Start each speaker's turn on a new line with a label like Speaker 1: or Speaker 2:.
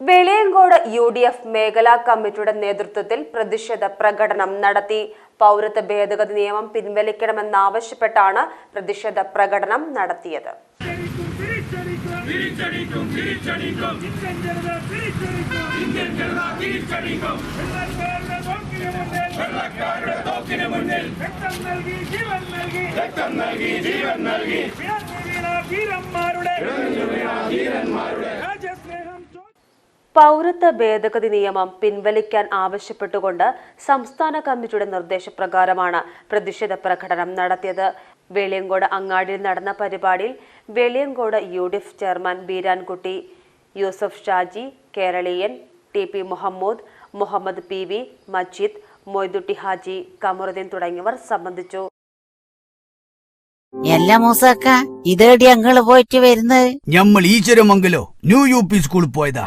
Speaker 1: Veliyankode U D F മേഖലാ കമ്മിറ്റിയുടെ നേതൃത്വത്തിൽ പ്രതിഷേധ പ്രകടനം നടത്തി. പൗരത്വ ഭേദഗതി നിയമം പിൻവലിക്കണമെന്നാവശ്യപ്പെട്ടാണ് പ്രതിഷേധ പ്രകടനം നടത്തിയത്. പൗരത്വ ഭേദഗതി നിയമം പിൻവലിക്കാൻ ആവശ്യപ്പെട്ടുകൊണ്ട് സംസ്ഥാന കമ്മിറ്റിയുടെ നിർദ്ദേശപ്രകാരമാണ് പ്രതിഷേധ പ്രകടനം നടത്തിയത്. വെളിയങ്കോട് അങ്ങാടിയിൽ നടന്ന പരിപാടിയിൽ Veliyankode U D F chairman Beerankutty Yusuf Shaji Keraleeyan T P Muhammad Muhammad P V Majeed Moidutty Haji Kamaruddin തുടങ്ങിയവർ സംബന്ധിച്ചു.
Speaker 2: എല്ലാ മൂസക്ക ഇതേടി അങ്ങൾ പോയിട്ട് വരുന്നത്?
Speaker 3: ഞമ്മൾ ഈശ്വരമംഗലോ ന്യൂ യു പി സ്കൂളിൽ പോയതാ.